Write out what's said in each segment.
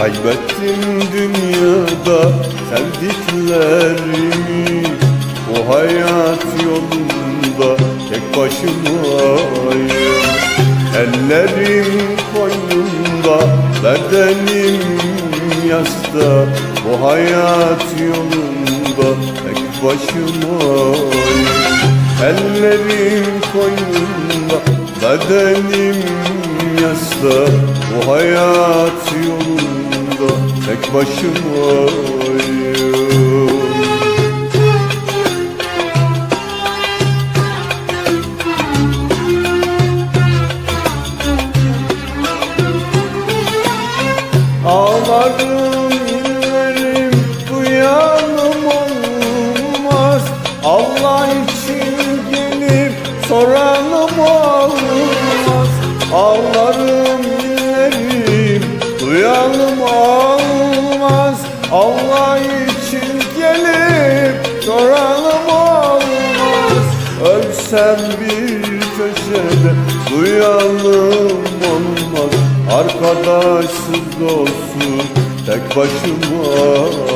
Kaybettim dünyada sevdiklerimi. Bu hayat yolunda tek başımayım. Ellerim koynumda, bedenim yasta. Bu hayat yolunda tek başımayım. Ellerim koynumda, bedenim yasta. Bu hayat yolunda tek başımayım. Ağlarım inlerim duyanım olmaz. Allah için gelip soranım olmaz. Ağlarım Allah için gelip soranım olmaz. Ölsem bir köşede duyanım olmaz. Arkadaşsız dostsuz tek başımayım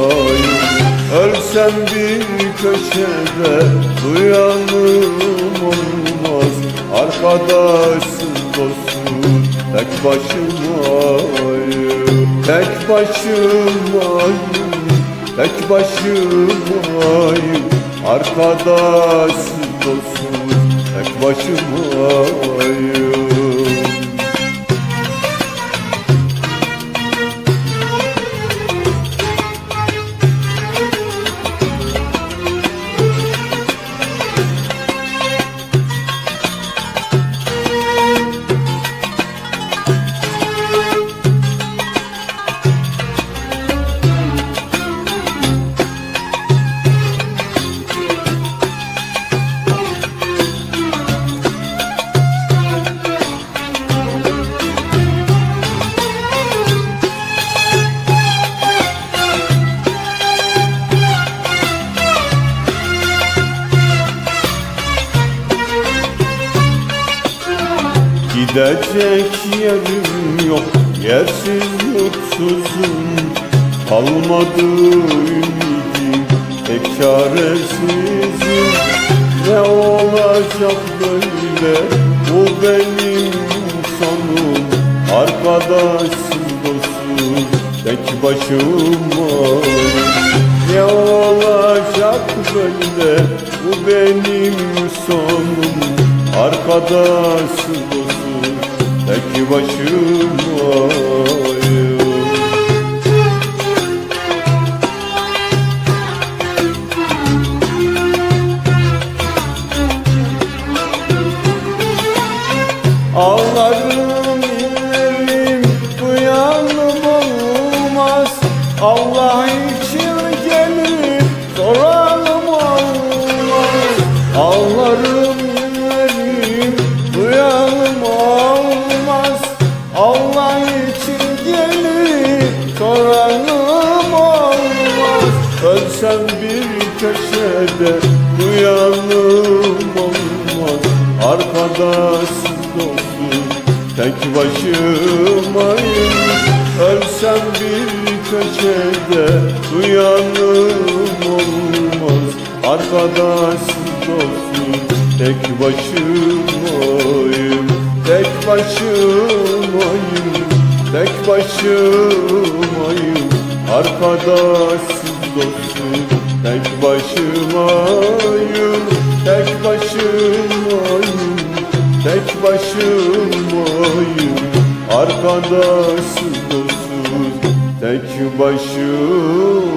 Ölsem bir köşede duyanım olmaz. Arkadaşsız dostsuz tek başımayım Tek başımayım, tek başımayım Arkadaşsız dostsuz tek başımayım Gidecek yerim yok Yersiz mutsuzum. Kalmadı ümidim Tek çaresizim. Ne olacak böyle Bu benim sonum Arkadaşsız dostum Tek başıma Ne olacak böyle Bu benim sonum. Arkadaşsız dostum Tek başımayım Ağlarım inlerim duyanım olmaz. Allah için gelip soralım olmaz. Ağlarım Ölsem bir köşede duyanım olmaz. Arkadaşsız dostum tek başımayım Ölsem bir köşede duyanım olmaz. Arkadaşsız dostum tek başımayım. Tek başımayım, tek başımayım. Arkadaşsız dostum tek başımayım Tek başımayım Tek başımayım Arkadaşsız dostsuz Tek başımayım